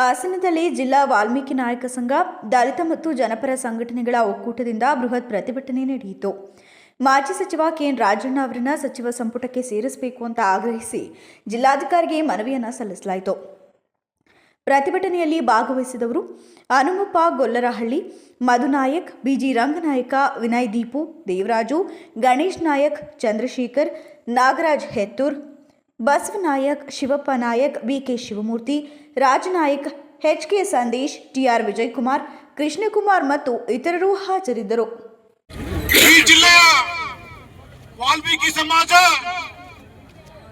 ಹಾಸನದಲ್ಲಿ ಜಿಲ್ಲಾ ವಾಲ್ಮೀಕಿ ನಾಯಕ ಸಂಘ, ದಲಿತ ಮತ್ತು ಜನಪರ ಸಂಘಟನೆಗಳ ಒಕ್ಕೂಟದಿಂದ ಬೃಹತ್ ಪ್ರತಿಭಟನೆ ನಡೆಯಿತು. ಮಾಜಿ ಸಚಿವ ಕೆಎನ್ ರಾಜಣ್ಣ ಅವರನ್ನ ಸಚಿವ ಸಂಪುಟಕ್ಕೆ ಸೇರಿಸಬೇಕು ಅಂತ ಆಗ್ರಹಿಸಿ ಜಿಲ್ಲಾಧಿಕಾರಿಗೆ ಮನವಿಯನ್ನು ಸಲ್ಲಿಸಲಾಯಿತು. ಪ್ರತಿಭಟನೆಯಲ್ಲಿ ಭಾಗವಹಿಸಿದವರು Hanumappa Gollarahalli Madhunayak BG Ranganayaka, Vinay Deepu, Devaraju, Ganesh Nayak, Chandrashekar, Nagaraj Hettur Basavanayak Shivappa Nayak BK Shivamurthy, Rajanayak H K Sandesh, TR Vijayakumar, Krishnakumar ಮತ್ತು ಇತರರು ಹಾಜರಿದ್ದರು. ವಾಲ್ಮೀಕಿ ಸಮಾಜ,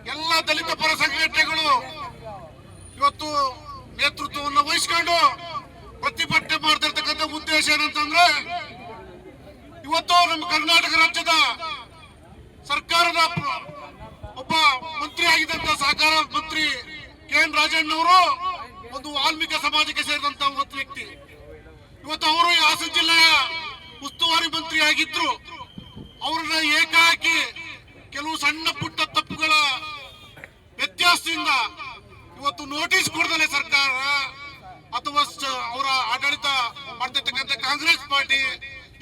ಎಲ್ಲ ದಲಿತ ಪರ ಸಂಘಟನೆಗಳು ಇವತ್ತು ನೇತೃತ್ವವನ್ನು ವಹಿಸಿಕೊಂಡು ಪ್ರತಿಭಟನೆ ಮಾಡ್ತಿರ್ತಕ್ಕಂಥ ಉದ್ದೇಶ ಏನಂತಂದ್ರೆ, ಇವತ್ತು ನಮ್ಮ ಕರ್ನಾಟಕ ರಾಜ್ಯದ ಸರ್ಕಾರದ ಪ್ರ- ಒಬ್ಬ ಮಂತ್ರಿ ಆಗಿದ್ದಂತ ಸಹಕಾರ ಮಂತ್ರಿ ಕೆ ಎನ್ ರಾಜಣ್ಣವರು ಒಂದು ವಾಲ್ಮೀಕಿ ಸಮಾಜಕ್ಕೆ ಸೇರಿದಂತ ಒಂದು ವ್ಯಕ್ತಿ. ಇವತ್ತು ಅವರು ಹಾಸನ ಜಿಲ್ಲೆಯ ಉಸ್ತುವಾರಿ ಮಂತ್ರಿ ಆಗಿದ್ರು. ಅವರನ್ನ ಏಕಾಕಿ ಕೆಲವು ಸಣ್ಣ ಪುಟ್ಟ ತಪ್ಪುಗಳ ವ್ಯತ್ಯಾಸದಿಂದ ಇವತ್ತು ನೋಟಿಸ್ ಕೊಡದಲೆ ಸರ್ಕಾರ ಅಥವಾ ಅವರ ಆಡಳಿತ ಮಾಡ್ತಿರ್ತಕ್ಕಂಥ ಕಾಂಗ್ರೆಸ್ ಪಾರ್ಟಿ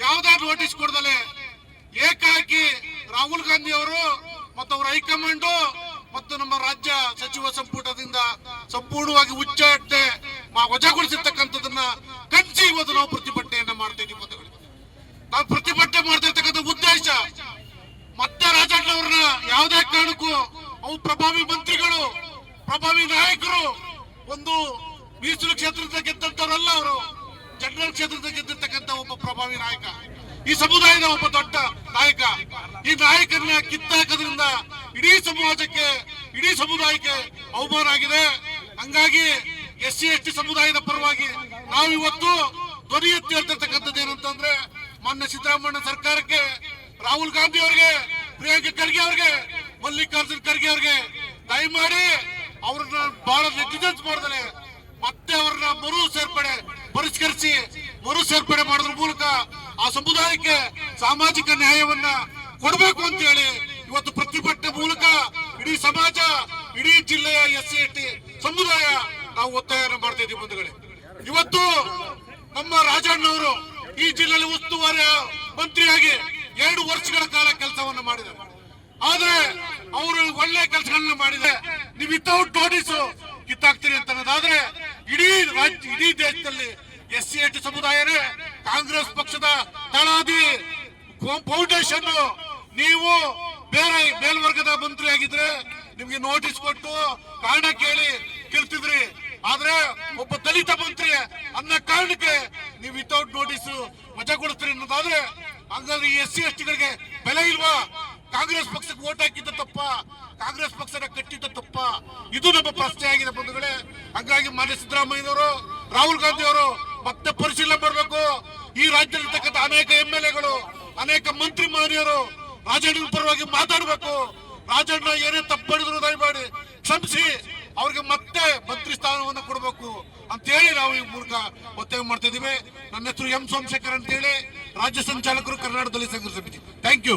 ಯಾವುದೇ ನೋಟಿಸ್ ಕೊಡದಲೆ ಏಕಾಕಿ ರಾಹುಲ್ ಗಾಂಧಿ ಅವರು ಮತ್ತು ಅವರ ಹೈಕಮಾಂಡ್ ಮತ್ತು ನಮ್ಮ ರಾಜ್ಯ ಸಚಿವ ಸಂಪುಟದಿಂದ ಸಂಪೂರ್ಣವಾಗಿ ಉಚ್ಚಾಟ್ಟೆ ವಜಾಗೊಳಿಸಿರ್ತಕ್ಕಂಥದನ್ನ ಕಂಚಿ ಇವತ್ತು ನಾವು ಪ್ರತಿಭಟನೆಯನ್ನ ಮಾಡ್ತಾ ಬಂಧುಗಳೇ. ನಾವು ಪ್ರತಿಭಟನೆ ಮಾಡ್ತಾ ಇರ್ತಕ್ಕಂಥ ಉದ್ದೇಶ ಮತ್ತೆ ರಾಜಣ್ಣ ಅವ್ರನ್ನ ಯಾವುದೇ ಕಾರಣಕ್ಕೂ ಅವು ಪ್ರಭಾವಿ ಮಂತ್ರಿಗಳು, ಪ್ರಭಾವಿ ನಾಯಕರು, ಒಂದು ಮೀಸಲು ಕ್ಷೇತ್ರದ ಗೆದ್ದಂತವರಲ್ಲ ಅವರು, ಜನರಲ್ ಕ್ಷೇತ್ರದ ಗೆದ್ದಿರ್ತಕ್ಕಂಥ ಒಬ್ಬ ಪ್ರಭಾವಿ ನಾಯಕ ಈ ಸಮುದಾಯದ ಒಬ್ಬ ದೊಡ್ಡ ನಾಯಕ ಈ ನಾಯಕರನ್ನ ಕಿತ್ತಾಕೋದ್ರಿಂದ ಇಡೀ ಸಮಾಜಕ್ಕೆ, ಇಡೀ ಸಮುದಾಯಕ್ಕೆ ಅವಮಾನ ಆಗಿದೆ. ಹಂಗಾಗಿ ಎಸ್ ಸಿ, ಎಸ್ ಟಿ ಸಮುದಾಯದ ಪರವಾಗಿ ನಾವು ಇವತ್ತು ಧ್ವನಿ ಎತ್ತಿ ಹೇಳ್ತಿರ್ತಕ್ಕಂಥದ್ದು ಏನಂತಂದ್ರೆ ಮಾನ್ಯ ಸಿದ್ದರಾಮಯ್ಯ ಸರ್ಕಾರಕ್ಕೆ, ರಾಹುಲ್ ಗಾಂಧಿ ಅವರಿಗೆ, ಪ್ರಿಯಾಂಕ ಖರ್ಗೆ ಅವರಿಗೆ, ಮಲ್ಲಿಕಾರ್ಜುನ್ ಖರ್ಗೆ ಅವರಿಗೆ ದಯಮಾಡಿ ಅವ್ರನ್ನ ಬಹಳ ನೆಗ್ಲಿಜೆನ್ಸ್ ಮಾಡಿದರೆ ಮತ್ತೆ ಅವ್ರನ್ನ ಮರು ಸೇರ್ಪಡೆ, ಪರಿಷ್ಕರಿಸಿ ಮರು ಸೇರ್ಪಡೆ ಮಾಡೋದ್ರ ಮೂಲಕ ಆ ಸಮುದಾಯಕ್ಕೆ ಸಾಮಾಜಿಕ ನ್ಯಾಯವನ್ನ ಕೊಡಬೇಕು ಅಂತ ಹೇಳಿ ಇವತ್ತು ಇಡೀ ಸಮಾಜ, ಇಡೀ ಜಿಲ್ಲೆಯ ಎಸ್ ಸಿ ಸಮುದಾಯ ನಾವು ಒತ್ತಾಯವನ್ನು ಮಾಡ್ತಾ ಇದ್ದೀವಿ ಬಂಧುಗಳೇ. ಇವತ್ತು ನಮ್ಮ ರಾಜಣ್ಣವರು ಈ ಜಿಲ್ಲೆಯಲ್ಲಿ ಉಸ್ತುವಾರಿ ಮಂತ್ರಿಯಾಗಿ ಎರಡು ವರ್ಷಗಳ ಕಾಲ ಕೆಲಸವನ್ನು ಮಾಡಿದ್ದಾರೆ. ಆದ್ರೆ ಅವರು ಒಳ್ಳೆ ಕೆಲಸಗಳನ್ನ ಮಾಡಿದೆ ನೀವು ವಿತೌಟ್ ನೋಟಿಸ್ ಕಿತ್ತಾಕ್ತೀರಿ ಅಂತ ಅನ್ನೋದಾದ್ರೆ ಇಡೀ ರಾಜ್ಯ, ಇಡೀ ದೇಶದಲ್ಲಿ ಎಸ್ ಸಿ ಟಿ ಸಮುದಾಯನೇ ಕಾಂಗ್ರೆಸ್ ಪಕ್ಷದ ತಳಾದಿ ಫೌಂಡೇಶನ್ ನೀವು ಬೇರೆ ಮೇಲ್ವರ್ಗದ ಮಂತ್ರಿ ಆಗಿದ್ರೆ ನಿಮ್ಗೆ ನೋಟಿಸ್ ಕೊಟ್ಟು ಕಾರಣ ಕೇಳಿ ಕೇಳ್ತಿದ್ರಿ. ಆದ್ರೆ ಒಬ್ಬ ದಲಿತ ಮಂತ್ರಿ ಅನ್ನ ಕಾರಣಕ್ಕೆ ನೀವು ವಿತೌಟ್ ನೋಟಿಸ್ ವಜಾಗೊಳಿಸ್ತೀರಿ ಅನ್ನೋದಾದ್ರೆ ಹಂಗಾದ್ರೆ ಎಸ್ ಸಿ, ಎಸ್ ಟಿಗಳಿಗೆ ಬೆಲೆ ಇಲ್ವಾ? ಕಾಂಗ್ರೆಸ್ ಪಕ್ಷಕ್ಕೆ ಓಟ್ ಹಾಕಿದ್ದ ತಪ್ಪ, ಕಾಂಗ್ರೆಸ್ ಪಕ್ಷನ ಕಟ್ಟಿದ್ದ ತಪ್ಪ. ಇದು ನಮ್ಮ ಪ್ರಶ್ನೆ ಆಗಿದೆ ಬಂಧುಗಳೇ. ಹಂಗಾಗಿ ಮಾನ್ಯ ಸಿದ್ದರಾಮಯ್ಯನವರು, ರಾಹುಲ್ ಗಾಂಧಿ ಅವರು ಮತ್ತೆ ಪರಿಶೀಲನೆ ಮಾಡಬೇಕು. ಈ ರಾಜ್ಯದಲ್ಲಿರ್ತಕ್ಕಂಥ ಅನೇಕ ಎಂ ಎಲ್ ಎಗಳು ಅನೇಕ ಮಂತ್ರಿ ಮಾನ್ಯರು ರಾಜಣ್ಣನ ಪರವಾಗಿ ಮಾತಾಡಬೇಕು. ರಾಜಣ್ಣ ಏನೇ ತಪ್ಪಡಿದ್ರು ದಯಮಾಡಿ ಕ್ಷಮಿಸಿ. ಅವ್ರಿಗೆ ಮತ್ತೆ ಮಂತ್ರಿ ಸ್ಥಾನವನ್ನು ಕೊಡಬೇಕು ಅಂತ ಹೇಳಿ ನಾವು ಈ ಮೂಲಕ ಒತ್ತಾಯ ಮಾಡ್ತಾ ಇದೀವಿ ನನ್ನ ಹೆಸರು ಎಂ ಸೋಮಶೇಖರ್ ಅಂತ ಹೇಳಿ ರಾಜ್ಯ ಸಂಚಾಲಕರು ಕರ್ನಾಟಕದಲ್ಲಿ ಸಂಘರ್ಷ ಸಮಿತಿ. Thank you